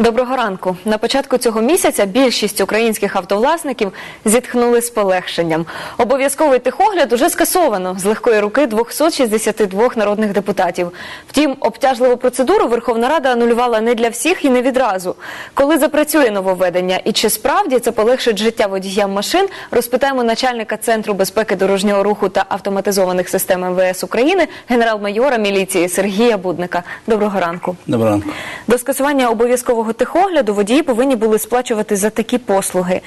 Доброго ранку. На початку цього місяця більшість українських автовласників зітхнули з полегшенням. Обов'язковий техогляд уже скасовано з легкої руки 262 народних депутатів. Втім, обтяжливу процедуру Верховна Рада анулювала не для всіх і не відразу. Коли запрацює нововведення і чи справді це полегшить життя водіям машин, розпитаємо начальника Центру безпеки дорожнього руху та автоматизованих систем МВС України, генерал-майора міліції Сергія Будника. Доброго ранку. Доброго ранку. До скасування обов'язкового техогляду водії повинні були сплачувати за такі послуги.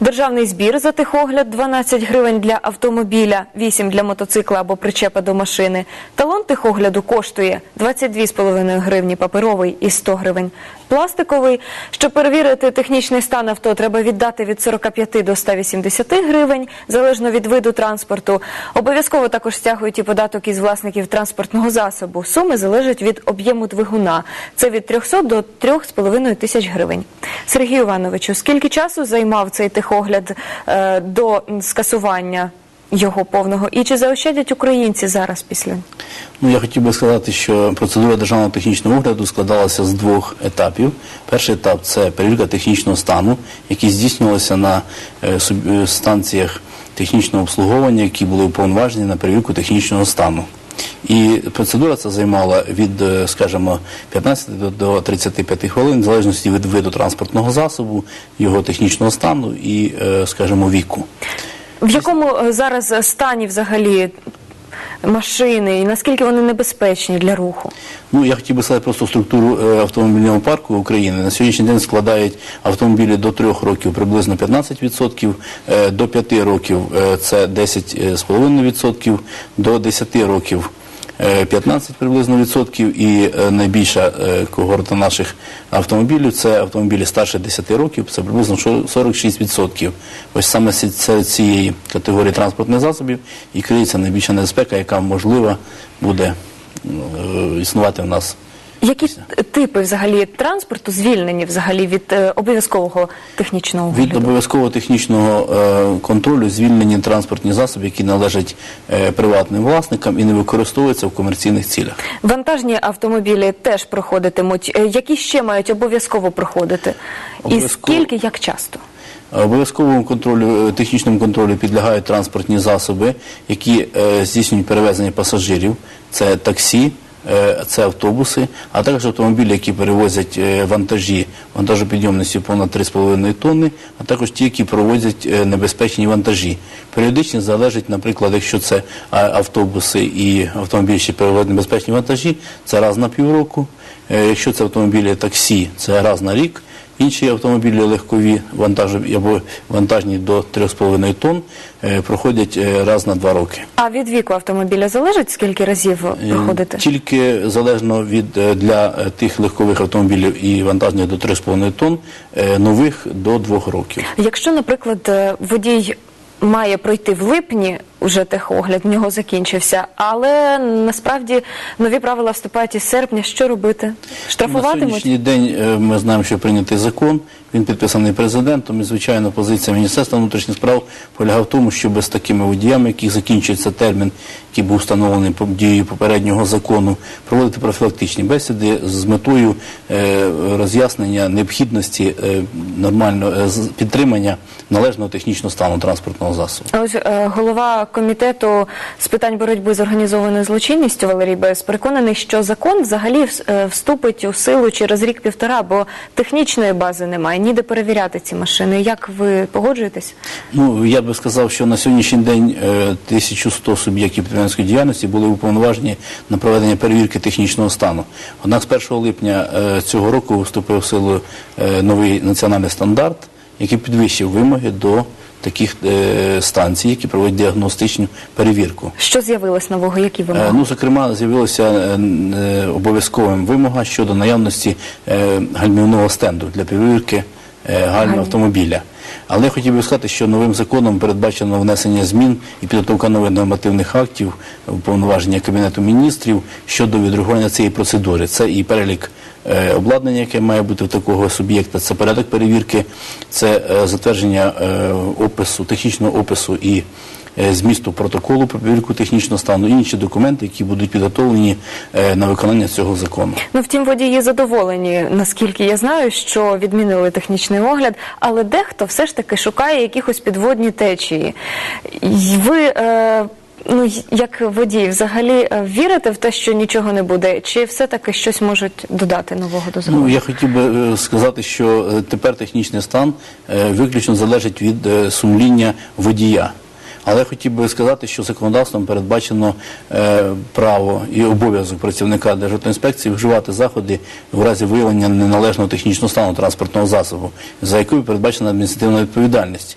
Державний збір за техогляд 12 гривень для автомобіля, 8 для мотоцикла або причепа до машини. Талон техогляду коштує 22,5 гривні паперовий і 100 гривень. Пластиковий, щоб перевірити технічний стан авто, треба віддати від 45 до 180 гривень, залежно від виду транспорту. Обов'язково також стягують і податок із власників транспортного засобу. Суми залежать від об'єму двигуна. Це від 300 до 3,5 тисяч гривень. Сергію Івановичу, скільки часу займав цей техогляд е, до скасування його повного? І чи заощадять українці зараз після? Ну, я хотів би сказати, що процедура державного технічного огляду складалася з двох етапів. Перший етап це перевірка технічного стану, який здійснювався на е, е, станціях технічного обслуговування, які були уповноважені на перевірку технічного стану. І процедура ця займала від, е, скажімо, 15 до- до 35 хвилин, в залежності від виду транспортного засобу, його технічного стану і, е, скажімо, віку. В якому е, зараз стані взагалі машини і наскільки вони небезпечні для руху? Ну, я хотів би сказати просто структуру е, автомобільного парку України. На сьогоднішній день складають автомобілі до 3 років приблизно 15%, е, до 5 років е, це 10,5%, до 10 років 15 приблизно відсотків і е, найбільша е, когорта наших автомобілів це автомобілі старше 10 років, це приблизно шо- 46%. Ось саме серед цієї категорії транспортних засобів і криється найбільша небезпека, яка можлива буде е, існувати в нас. Які типи взагалі транспорту звільнені взагалі від е, обов'язкового технічного Від огляду? обов'язкового технічного е, контролю звільнені транспортні засоби, які належать е, приватним власникам і не використовуються в комерційних цілях. Вантажні автомобілі теж проходитимуть. Е, Які ще мають обов'язково проходити? І скільки, як часто? Обов'язковому контролю, е, технічному контролю підлягають транспортні засоби, які е, здійснюють перевезення пасажирів. Це таксі, це автобуси, а також автомобілі, які перевозять е, вантажі вантажопідйомністю понад 3,5 тонни, а також ті, які провозять е, небезпечні вантажі. Періодично залежить, наприклад, якщо це автобуси і автомобілі, що перевозять небезпечні вантажі, це раз на півроку. Е, Якщо це автомобілі таксі, це раз на рік. Інші автомобілі легкові вантажі або вантажні до 3,5 тонн е, проходять е, раз на два роки. А від віку автомобіля залежить скільки разів Е, проходити? Тільки залежно від для тих легкових автомобілів і вантажних до 3,5 тонн, нових до 2 років. Якщо, наприклад, водій має пройти в липні, уже техогляд в нього закінчився, але насправді нові правила вступають із серпня. Що робити? На сьогоднішній день е, ми знаємо, що прийнятий закон, він підписаний президентом, і звичайно позиція Міністерства внутрішніх справ полягає в тому, щоб з такими водіями, яких закінчується термін, який був встановлений по дією попереднього закону, проводити профілактичні бесіди з метою е, роз'яснення необхідності е, нормального е, підтримання належного технічного стану транспортного засобу. Ось голова комітету з питань боротьби з організованою злочинністю Валерій Бес переконаний, що закон взагалі е, вступить у силу через рік-півтора, бо технічної бази немає, ніде перевіряти ці машини. Як ви погоджуєтесь? Ну, я би сказав, що на сьогоднішній день е, 1100 суб'єктів підприємницької діяльності були уповноважені на проведення перевірки технічного стану. Однак з 1 липня е, цього року вступив в силу е, новий національний стандарт, який підвищив вимоги до таких е, станцій, які проводять діагностичну перевірку. Що з'явилось нового? Які Е, вимоги? Ну, зокрема, з'явилася е, е, обов'язковим вимога щодо наявності е, гальмівного стенду для перевірки е, гальм автомобіля. Але я хотів би сказати, що новим законом передбачено внесення змін і підготовка нових нормативних актів уповноваження Кабінету міністрів щодо відреагування цієї процедури. Це і перелік обладнання, яке має бути в такого суб'єкта, це порядок перевірки, це е, затвердження е, опису, технічного опису і е, змісту протоколу про перевірку технічного стану, інші документи, які будуть підготовлені е, на виконання цього закону. Ну, втім, водії задоволені, наскільки я знаю, що відмінили технічний огляд, але дехто все ж таки шукає якихось підводні течії. Ви, е, ну, як водій, взагалі е, вірите в те, що нічого не буде, чи все-таки щось можуть додати нового до закону? Ну, я хотів би е, сказати, що е, тепер технічний стан виключно залежить від сумління водія. Але я хотів би сказати, що законодавством передбачено е, право і обов'язок працівника Державтоінспекції вживати заходи в разі виявлення неналежного технічного стану транспортного засобу, за якою передбачена адміністративна відповідальність.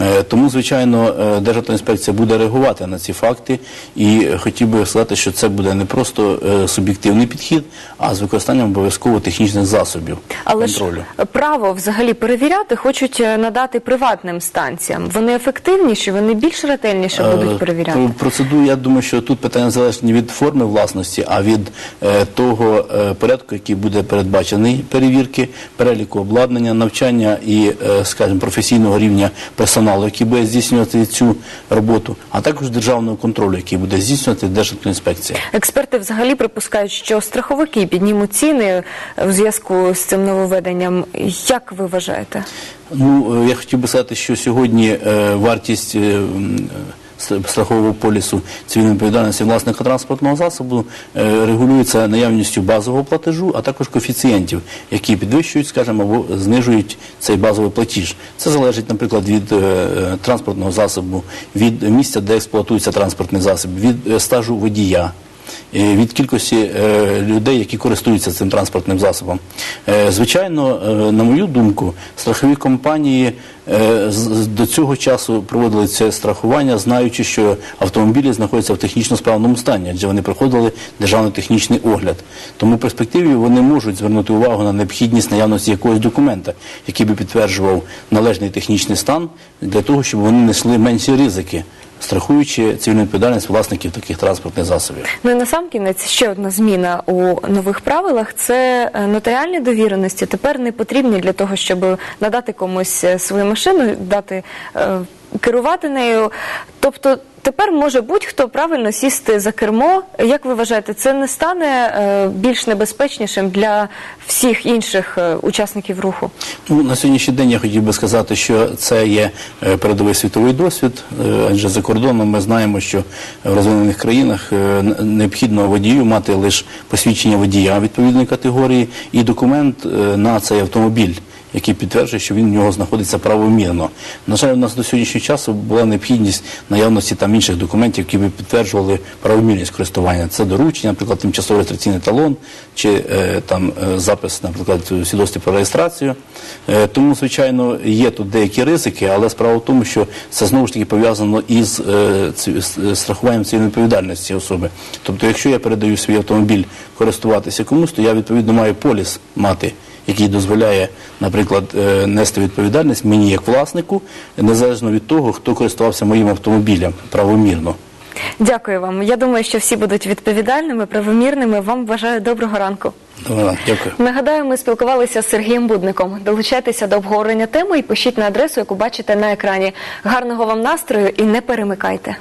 Е, Тому, звичайно, е, Державтоінспекція буде реагувати на ці факти, і хотів би сказати, що це буде не просто е, суб'єктивний підхід, а з використанням обов'язково технічних засобів Але ж право взагалі перевіряти хочуть надати приватним станціям. Вони ефективніші, вони більш ретельніше будуть перевіряти. Про процедуру, я думаю, що тут питання залежить не від форми власності, а від того порядку, який буде передбачений перевірки, переліку обладнання, навчання і, скажімо, професійного рівня персоналу, який буде здійснювати цю роботу, а також державного контролю, який буде здійснювати Держінспекція. Експерти взагалі припускають, що страховики піднімуть ціни в зв'язку з цим нововведенням. Як ви вважаєте? Ну, е, я хотів би сказати, що сьогодні е, вартість е, страхового полісу цивільної відповідальності власника транспортного засобу е, регулюється наявністю базового платежу, а також коефіцієнтів, які підвищують, скажімо, або знижують цей базовий платіж. Це залежить, наприклад, від е, транспортного засобу, від місця, де експлуатується транспортний засіб, від е, стажу водія. Е, Від кількості е, людей, які користуються цим транспортним засобом. Е, звичайно, на мою думку, страхові компанії до цього часу проводили це страхування, знаючи, що автомобілі знаходяться в технічно справному стані, адже вони проходили державний технічний огляд. Тому в перспективі вони можуть звернути увагу на необхідність наявності якогось документа, який би підтверджував належний технічний стан, для того, щоб вони несли менші ризики, страхуючи цивільну відповідальність власників таких транспортних засобів. Ну і насамкінець ще одна зміна у нових правилах це е, нотаріальні довіреності. Тепер не потрібні для того, щоб надати комусь е, свою машину, дати е, керувати нею. Тобто тепер може будь-хто правильно сісти за кермо. Як ви вважаєте, це не стане е, більш небезпечнішим для всіх інших е, учасників руху? Ну, на сьогоднішній день я хотів би сказати, що це є е, передовий світовий досвід, адже за кордоном ми знаємо, що в розвинених країнах необхідно водію мати лише посвідчення водія відповідної категорії і документ на цей автомобіль. Який підтверджує, що він в нього знаходиться правомірно. На жаль, у нас до сьогоднішнього часу була необхідність наявності там інших документів, які би підтверджували правомірність користування. Це доручення, наприклад, тимчасовий реєстраційний талон чи е, там е, запис, наприклад, у свідоцтві про реєстрацію. Е, тому, звичайно, є тут деякі ризики, але справа в тому, що це знову ж таки пов'язано із страхуванням цивільної відповідальності особи. Тобто, якщо я передаю свій автомобіль користуватися комусь, то я відповідно маю поліс мати який дозволяє, наприклад, е, нести відповідальність мені як власнику, незалежно від того, хто користувався моїм автомобілем правомірно. Дякую вам. Я думаю, що всі будуть відповідальними, правомірними. Вам бажаю доброго ранку. Добре, Дякую. Нагадаю, ми спілкувалися з Сергієм Будником. Долучайтеся до обговорення теми і пишіть на адресу, яку бачите на екрані. Гарного вам настрою і не перемикайте.